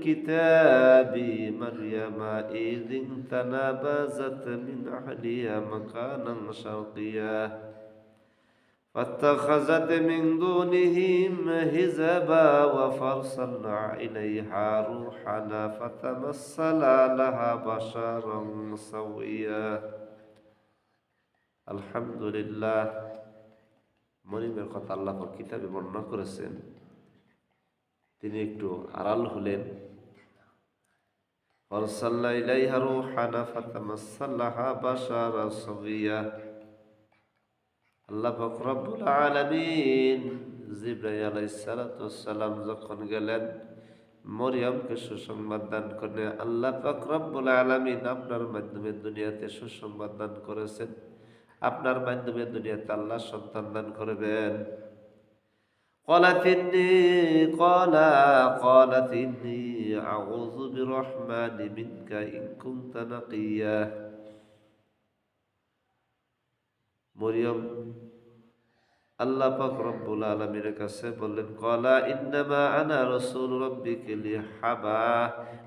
الكتاب مريم إذ انتنبذت من أهلها مكانا شرقيا فاتخذت من دونهم حجابا وفرسلنا إليها روحنا فتمثل لها بشرا سويا الحمد لله মরিমের কথা আল্লাহ পাক কিতাবে বর্ণনা করেছেন তিনি একটু আড়াল হলেন অরসাল্লা ইলাইহা রূহানা ফাতামাসসালাহা বাশারা সাবিয়া আল্লাহ পাক রব্বুল আলামিন জিব্রাইল আলাইহিস সালাতু সালাম যখন গেলেন, মরিয়মকে সুসংবাদ দান করে আল্লাহ পাক রব্বুল আলামিন আপনার মাধ্যমে দুনিয়াতে সুসংবাদ দান করেছেন। আপনার মাধ্যমে দুনিয়াতে আল্লাহ সন্তান দান করবেন। قالت إني قال قالت إني أعوذ برحمن منك إن كنت نقيا মরিয়ম আল্লাহ পাক রব্বুল আলমীর কাছে বললেন কলা ইন্নামা আনা রসুল রব্বিকে লি হাবা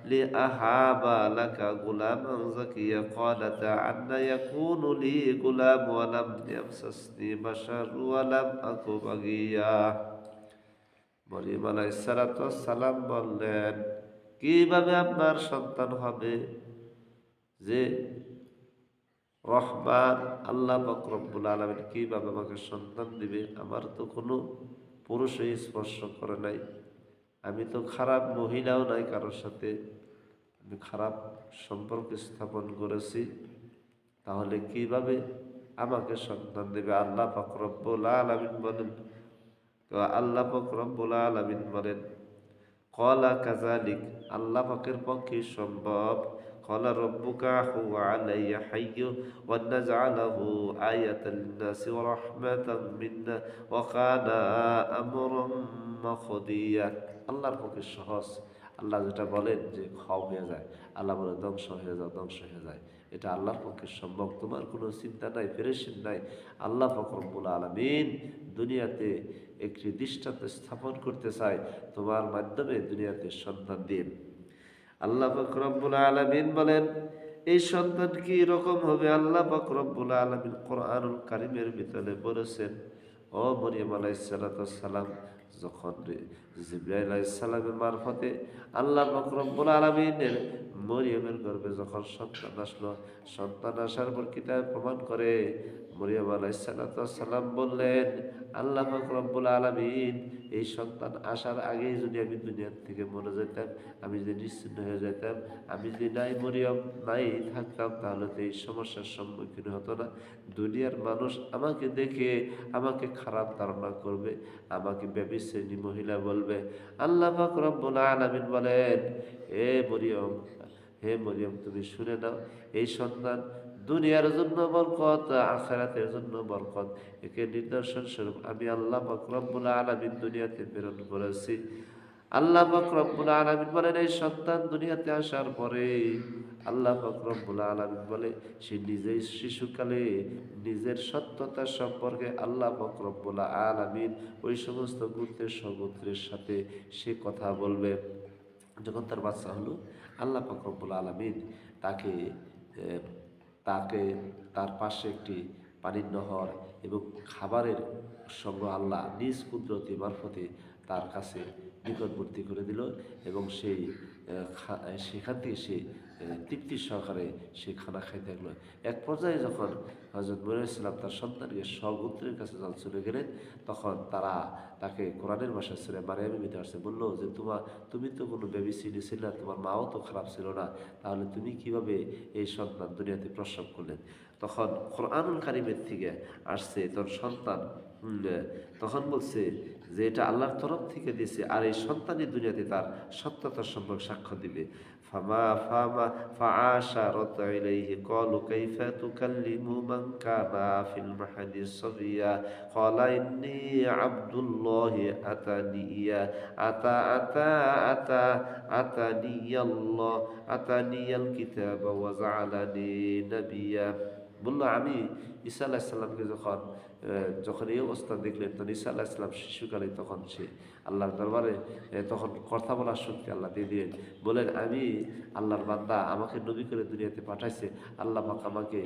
লি আহাবা লাকা গুলামান জাকিয়া قالت عنا يكون لي غلام ولم يمسسني بشر ولم أك بغيا মরিয়ম আলাইহিস সালাম বললেন, কীভাবে আপনার সন্তান হবে যে রহমান, আল্লাহ বকরব্বুল আলমিন কীভাবে আমাকে সন্তান দিবে? আমার তো কোনো পুরুষই স্পর্শ করে নাই। আমি তো খারাপ মহিলাও নাই কারোর সাথে। আমি খারাপ সম্পর্ক স্থাপন করেছি। তাহলে কীভাবে আমাকে সন্তান দেবে? আল্লাহ ফকরব্বুল আলমিন বলেন তো আল্লাহ পাক রব্বুল আলমিন বলেন, কলা কাজালিক আল্লাহ পাকের পক্ষে সম্ভব। কলা রব্বুকা হু আলাইয়া হাইয়ু ওয়ান্না জালাহু আয়াতাল লিনাসি ওয়া রাহমাতাম মিন্না ওয়া কানা আমরুম মাখদিয়া। আল্লাহর পক্ষে সহজ। আল্লাহ যেটা বলেন যে খাও হয়ে যায়, আল্লাহ বলে ধ্বংস হয়ে যাও, ধ্বংস হয়ে যায়। এটা আল্লাহর পক্ষে সম্ভব। তোমার কোনো চিন্তা নাই পেরেশন নাই। আল্লাহ ফকরবুল আলমিন দুনিয়াতে একটি দৃষ্টান্ত স্থাপন করতে চায়, তোমার মাধ্যমে দুনিয়াতে সন্তান দিন আল্লাহ ফকরবুল আলমিন বলেন, এই সন্তান কি রকম হবে? আল্লাহ ফকরবুল আলমিন কোরআনুল কারিমের ভিতরে বলেছেন, ও মরিয়ম আলাইসালাম যখন জিব্রাইল আলাইসালামের মারফতে আল্লাহ ফকরবুল আলমিনের মরিয়মের গর্ভে যখন সন্তান আসলো, সন্তান আসার পর কিতাব প্রমাণ করে? মরিয়ম আলাইসালাম বললেন, আল্লাহ ফকরবুল আলমিন, এই সন্তান আসার আগেই যদি আমি দুনিয়ার থেকে মরে যেতাম, আমি যদি নিশ্চিন্ন হয়ে যেতাম, আমি যদি নাই মরিয়ম, নাই থাকতাম, তাহলে তো এই সমস্যার সম্মুখীন হতো না। দুনিয়ার মানুষ আমাকে দেখে আমাকে খারাপ ধারণা করবে, আমাকে বেবি শ্রেণি মহিলা বলবে আল্লাহ ফকরবুল আলমিন বলেন, হে মরিয়ম হে মরিয়ম, তুমি শুনে নাও, এই সন্তান দুনিয়ার জন্য বরকত, আখেরাতের জন্য বরকত। একে নিদর্শন স্বরূপ আমি আল্লাহ বকরবুল আলমিন দুনিয়াতে প্রেরণ করেছি। আল্লাহ বকরবুল আলমিন বলেন, এই সন্তান দুনিয়াতে আসার পরে আল্লাহ বকরবুল আলমিন বলে, সে নিজেই শিশুকালে নিজের সত্যতা সম্পর্কে আল্লাহ বকরবুল আলমিন ওই সমস্ত গুত্রের সগোত্রের সাথে সে কথা বলবে। যখন তার বাচ্চা হলো, আল্লাহ ফকরবুল আলমিন তাকে তাকে তার পাশে একটি পানির নহর এবং খাবারের সঙ্গ আল্লাহ নিজ কুদরতি মারফতে তার কাছে নিকটবর্তী করে দিল এবং সেই সেখান থেকে সে তৃপ্তি সহকারে সে খানা খাইতে থাকল এক পর্যায়ে যখন হজরত মরিয়াম ইসলাম তার সন্তানকে সগুত্রের কাছে যখন চলে গেলেন, তখন তারা তাকে কোরআনের ভাষা ছেড়ে মারিয়ামের ভিতরে আসছে বলল যে তোমার তুমি তো কোনো বেবি সিনি ছিল না, তোমার মাও তো খারাপ ছিল না। তাহলে তুমি কীভাবে এই সন্তান দুনিয়াতে প্রসব করলেন? তখন কোরআনুল কারিমের থেকে আসছে তোর সন্তান তখন বলছে যে, এটা আল্লাহর তরফ থেকে দিয়েছে, আর এই সন্তানই দুনিয়াতে তার সত্যতার সম্পর্কে সাক্ষ্য দিবে। فما فما فعاشرت إليه. قالوا كيف تكلم من كان في المحن صبيا قال إني عبد الله أتاني أتى أتى أتى أتاني الله. أتاني الكتاب وجعلني نبيا. বলল আমি ঈসা আল্লাহ যখন যখন এই অবস্থা দেখলেন, তখন ঈসা আল্লাহ ইসলাম শিশুকালে তখন সে আল্লাহর দরবারে তখন কথা বলার শক্তি আল্লাহ দিয়ে দিলেন। বলেন, আমি আল্লাহর বান্দা, আমাকে নবী করে দুনিয়াতে পাঠাইছে, আল্লাহ পাক আমাকে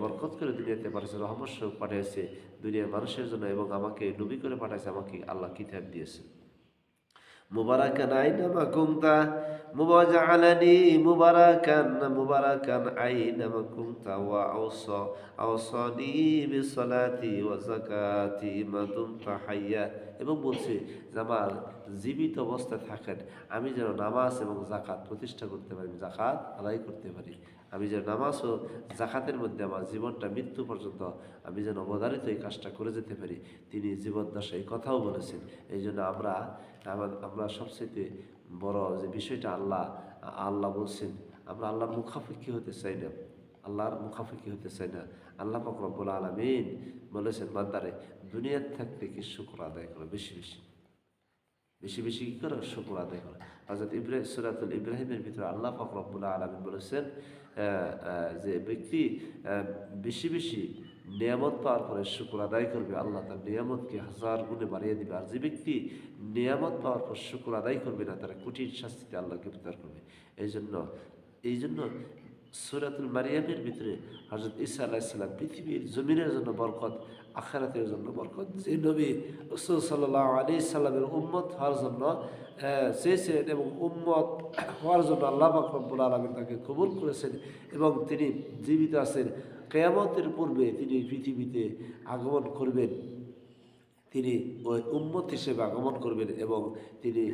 বরকত করে দুনিয়াতে পাঠাইছে, রহমত স্বরূপ পাঠিয়েছে দুনিয়ার মানুষের জন্য এবং আমাকে নবী করে পাঠাইছে, আমাকে আল্লাহ কিতাব দিয়েছে? مباركا أينما كنت وجعلني مباركا مباركا أينما كنت وأوصى أوصاني بالصلاة والزكاة ما دمت حيا. এবং বলছে যে আমার জীবিত অবস্থায় থাকেন, আমি যেন নামাজ এবং জাকাত প্রতিষ্ঠা করতে পারি জাকাত আদায় করতে পারি। আমি যেন নামাজ ও জাকাতের মধ্যে আমার জীবনটা মৃত্যু পর্যন্ত আমি যেন অবধারিত এই কাজটা করে যেতে পারি। তিনি জীবদ্দশা এই কথাও বলেছেন। এই জন্য আমরা আমরা সবচেয়ে বড় যে বিষয়টা আল্লাহ আল্লাহ বলছেন, আমরা আল্লাহর মুখাফিক্ষি হতে চাই না। আল্লাহর মুখাফিক্ষি হতে চাই না। আল্লাহ ফকরবুল আলমিন বলেছেন, বান্দারে, দুনিয়ার থাকতে কি শুক্র আদায় করো? বেশি বেশি। বেশি বেশি কি করো? শুক্র আদায় করো। হজরত ইব্রাহিম সুরাতুল ইব্রাহিমের ভিতরে আল্লাহ ফকরবুল্লাহ আলমিন বলেছেন যে ব্যক্তি বেশি বেশি নিয়ামত পাওয়ার পরে শুক্র আদায় করবে, আল্লাহ তার নিয়ামতকে হাজার গুণে বাড়িয়ে দিবে। আর যে ব্যক্তি নিয়ামত পাওয়ার পর শুক্র আদায় করবে না, তারা কঠিন শাস্তিতে আল্লাহ গ্রেপ্তার করবে। এই জন্য এই জন্য সুরাতুল মারিয়ামের ভিতরে হজরত ইসা আলাহিসাল্লাম পৃথিবীর জমিনের জন্য বরকত, আখারাতের জন্য বরকত। যে নবী রসুল সাল্লাহ আলি সাল্লামের উম্মত হওয়ার জন্য চেয়েছেন এবং উম্মত হওয়ার জন্য আল্লাহ আকরবুল আলমিন তাকে কবুল করেছেন এবং তিনি জীবিত আছেন। কেয়ামতের পূর্বে তিনি পৃথিবীতে আগমন করবেন। তিনি ওই উম্মত হিসেবে আগমন করবেন এবং তিনি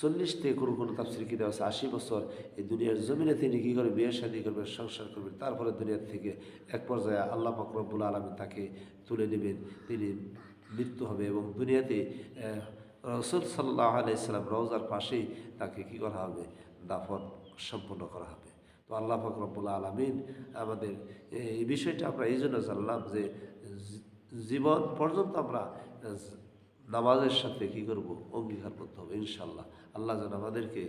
চল্লিশ থেকে কোনো কোনো তাফসির কিনে আছে? আশি বছর। এই দুনিয়ার জমিনে তিনি কী করবেন বিয়ে শাদী করবেন সংসার করবেন তারপরে দুনিয়ার থেকে এক পর্যায়ে আল্লাহ ফকরবুল আলমী তাকে তুলে নেবেন। তিনি মৃত্যু হবে এবং দুনিয়াতে রসুল সাল্লাহ আলাইসাল্লাম রওজার পাশেই তাকে কী করা হবে? দাফন সম্পন্ন করা হবে। তো আল্লাহ ফকরবুল আলমিন আমাদের এই বিষয়টা আমরা এই জন্য জানলাম যে, জীবন পর্যন্ত আমরা নামাজের সাথে কি করব? করতে হবে ইনশাল্লাহ আল্লাহ যেন আমাদেরকে